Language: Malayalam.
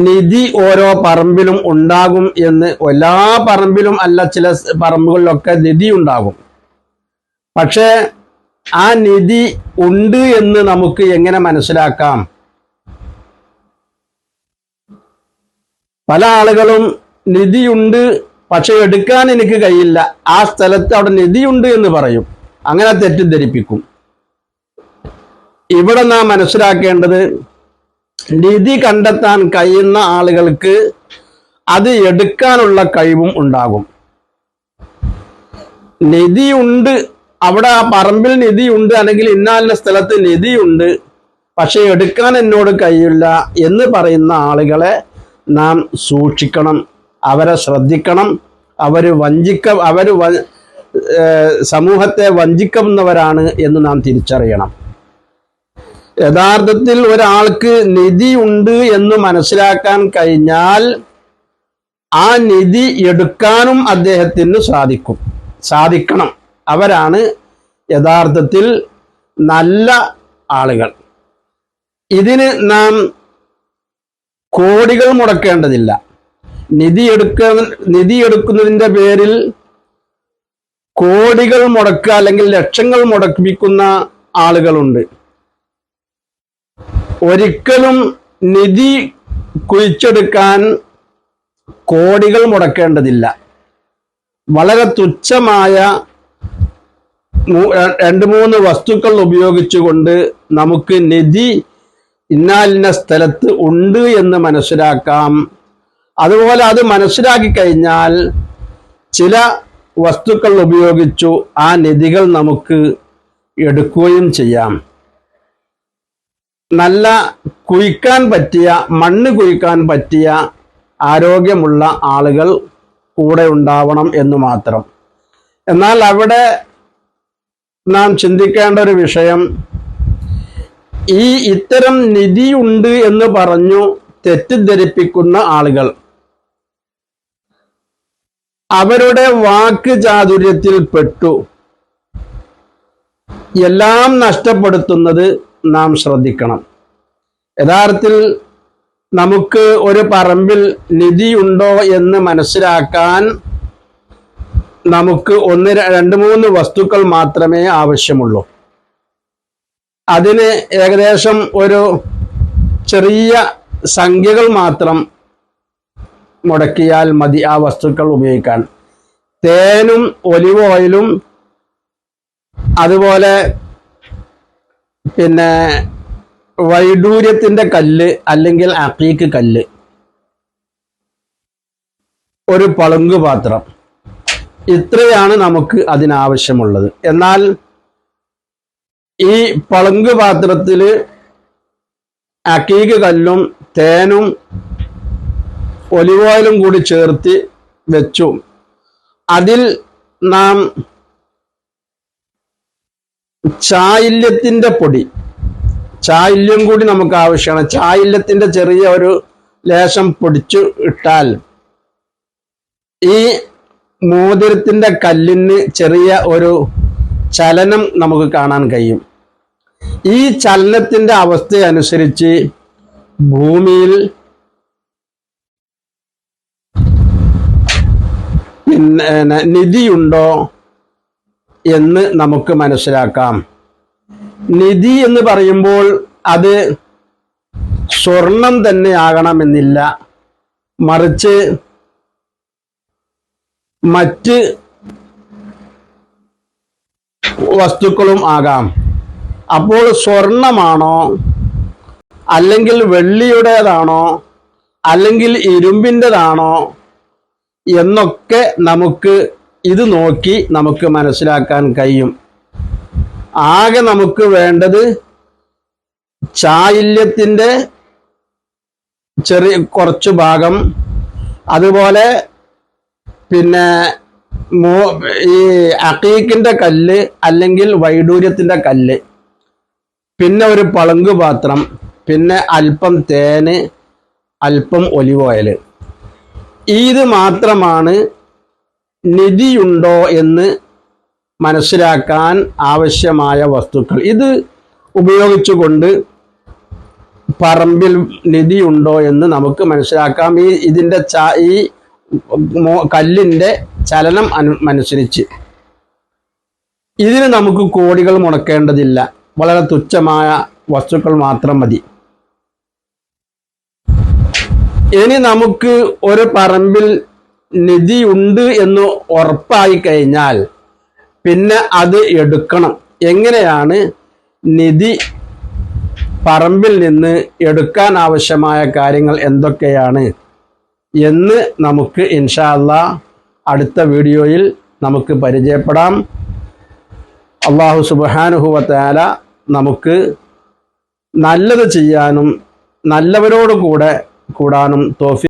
നിധി ഓരോ പറമ്പിലും ഉണ്ടാകും എന്ന് എല്ലാ പറമ്പിലും അല്ല ചില പറമ്പുകളിലൊക്കെ നിധി ഉണ്ടാകും. പക്ഷേ ആ നിധി ഉണ്ട് എന്ന് നമുക്ക് എങ്ങനെ മനസ്സിലാക്കാം? പല ആളുകളും നിധിയുണ്ട് പക്ഷെ എടുക്കാൻ എനിക്ക് കഴിയില്ല. ആ സ്ഥലത്ത് അവിടെ നിധിയുണ്ട് എന്ന് പറയും. അങ്ങനെ തെറ്റിദ്ധരിപ്പിക്കും. ഇവിടെ നാം മനസ്സിലാക്കേണ്ടത് നിധി കണ്ടെത്താൻ കഴിയുന്ന ആളുകൾക്ക് അത് എടുക്കാനുള്ള കഴിവും ഉണ്ടാകും. നിധിയുണ്ട് അവിടെ ആ പറമ്പിൽ നിധിയുണ്ട് അല്ലെങ്കിൽ ഇന്നാലിന്റെ സ്ഥലത്ത് നിധിയുണ്ട് പക്ഷെ എടുക്കാൻ എന്നോട് കഴിയില്ല എന്ന് പറയുന്ന ആളുകളെ നാം സൂക്ഷിക്കണം. അവരെ ശ്രദ്ധിക്കണം. അവർ വഞ്ചിക്ക അവർ സമൂഹത്തെ വഞ്ചിക്കുന്നവരാണ് എന്ന് നാം തിരിച്ചറിയണം. യഥാർത്ഥത്തിൽ ഒരാൾക്ക് നിധി ഉണ്ട് എന്ന് മനസ്സിലാക്കാൻ കഴിഞ്ഞാൽ ആ നിധി എടുക്കാനും അദ്ദേഹത്തിന് സാധിക്കും. സാധിക്കണം. അവരാണ് യഥാർത്ഥത്തിൽ നല്ല ആളുകൾ. ഇതിന് നാം കോടികൾ മുടക്കേണ്ടതില്ല. നിധി എടുക്ക നിധി എടുക്കുന്നതിന്റെ പേരിൽ കോടികൾ മുടക്കുക അല്ലെങ്കിൽ ലക്ഷങ്ങൾ മുടക്കിപ്പിക്കുന്ന ആളുകളുണ്ട്. ഒരിക്കലും നിധി കുഴിച്ചെടുക്കാൻ കോടികൾ മുടക്കേണ്ടതില്ല. വളരെ തുച്ഛമായ രണ്ട് മൂന്ന് വസ്തുക്കൾ ഉപയോഗിച്ചുകൊണ്ട് നമുക്ക് നിധി ഇന്നാലിന്ന സ്ഥലത്ത് ഉണ്ട് എന്ന് മനസ്സിലാക്കാം. അതുപോലെ അത് മനസ്സിലാക്കി കഴിഞ്ഞാൽ ചില വസ്തുക്കൾ ഉപയോഗിച്ചു ആ നിധികൾ നമുക്ക് എടുക്കുകയും ചെയ്യാം. നല്ല കുഴിക്കാൻ പറ്റിയ മണ്ണ് കുഴിക്കാൻ പറ്റിയ ആരോഗ്യമുള്ള ആളുകൾ കൂടെ ഉണ്ടാവണം എന്ന് മാത്രം. എന്നാൽ അവിടെ നാം ചിന്തിക്കേണ്ട ഒരു വിഷയം ഈ ഇത്തരം നിധിയുണ്ട് എന്ന് പറഞ്ഞു തെറ്റിദ്ധരിപ്പിക്കുന്ന ആളുകൾ. അവരുടെ വാക്ക് ചാതുര്യത്തിൽ പെട്ടു. എല്ലാം നഷ്ടപ്പെടുത്തുന്നത് നാം ശ്രദ്ധിക്കണം. യഥാർത്ഥത്തിൽ നമുക്ക് ഒരു പറമ്പിൽ നിധിയുണ്ടോ എന്ന് മനസ്സിലാക്കാൻ നമുക്ക് ഒന്ന് രണ്ട് മൂന്ന് വസ്തുക്കൾ മാത്രമേ ആവശ്യമുള്ളൂ. അതിന് ഏകദേശം ഒരു ചെറിയ സംഖ്യകൾ മാത്രം മുടക്കിയാൽ മതി ആ വസ്തുക്കൾ ഉപയോഗിക്കാൻ. തേനും ഒലിവ് ഓയിലും അതുപോലെ പിന്നെ വൈഡൂര്യത്തിന്റെ കല്ല് അല്ലെങ്കിൽ അക്കീക്ക് കല്ല്. ഒരു പളുങ്ക് പാത്രം. ഇത്രയാണ് നമുക്ക് അതിനാവശ്യമുള്ളത്. എന്നാൽ ഈ പളുങ്ക് പാത്രത്തിൽ അക്കീക്ക് കല്ലും തേനും ഒലിവ് ഓയിലും കൂടി ചേർത്ത് വെച്ചു. അതിൽ നാം ചായില്യത്തിന്റെ പൊടി. ചായില്യം കൂടി നമുക്ക് ആവശ്യമാണ് ചായില്യത്തിന്റെ ചെറിയ ഒരു ലേശം പൊടിച്ചു ഇട്ടാൽ ഈ മോതിരത്തിന്റെ കല്ലിന് ചെറിയ ഒരു ചലനം നമുക്ക് കാണാൻ കഴിയും. ഈ ചലനത്തിന്റെ അവസ്ഥ അനുസരിച്ച് ഭൂമിയിൽ പിന്നെ നിധിയുണ്ടോ? എന്ന് നമുക്ക് മനസ്സിലാക്കാം. നിധി എന്ന് പറയുമ്പോൾ അത് സ്വർണം തന്നെ ആകണമെന്നില്ല. മറിച്ച് മറ്റ് വസ്തുക്കളും ആകാം. അപ്പോൾ സ്വർണമാണോ അല്ലെങ്കിൽ വെള്ളിയുടേതാണോ അല്ലെങ്കിൽ ഇരുമ്പിന്റെതാണോ എന്നൊക്കെ നമുക്ക് ഇത് നോക്കി നമുക്ക് മനസ്സിലാക്കാൻ കഴിയും. ആകെ നമുക്ക് വേണ്ടത് ചായില്യത്തിന്റെ ചെറിയ കുറച്ച് ഭാഗം അതുപോലെ പിന്നെ ഈ അക്കീക്കിന്റെ കല്ല് അല്ലെങ്കിൽ വൈഡൂര്യത്തിന്റെ കല്ല് പിന്നെ ഒരു പളുങ്ക് പാത്രം പിന്നെ അല്പം തേന് അല്പം ഒലിവ് ഓയിൽ. ഇത് മാത്രമാണ് നിധിയുണ്ടോ എന്ന് മനസ്സിലാക്കാൻ ആവശ്യമായ വസ്തുക്കൾ. ഇത് ഉപയോഗിച്ചുകൊണ്ട് പറമ്പിൽ നിധിയുണ്ടോ എന്ന് നമുക്ക് മനസ്സിലാക്കാം. ഈ ഇതിന്റെ ച ഈ കല്ലിന്റെ ചലനം അനു അനുസരിച്ച്. ഇതിന് നമുക്ക് കോടികൾ മുടക്കേണ്ടതില്ല. വളരെ തുച്ഛമായ വസ്തുക്കൾ മാത്രം മതി. ഇനി നമുക്ക് ഒരു പറമ്പിൽ നിധിയുണ്ട് എന്ന് ഉറപ്പായി കഴിഞ്ഞാൽ പിന്നെ അത് എടുക്കണം. എങ്ങനെയാണ്? നിധി പറമ്പിൽ നിന്ന് എടുക്കാൻ ആവശ്യമായ കാര്യങ്ങൾ എന്തൊക്കെയാണ് എന്ന് നമുക്ക് ഇൻഷാല്ല അടുത്ത വീഡിയോയിൽ നമുക്ക് പരിചയപ്പെടാം. അള്ളാഹു സുബാനുഹുവത്താല നമുക്ക് നല്ലത് ചെയ്യാനും നല്ലവരോട് കൂടെ കൂടാനും തോഫി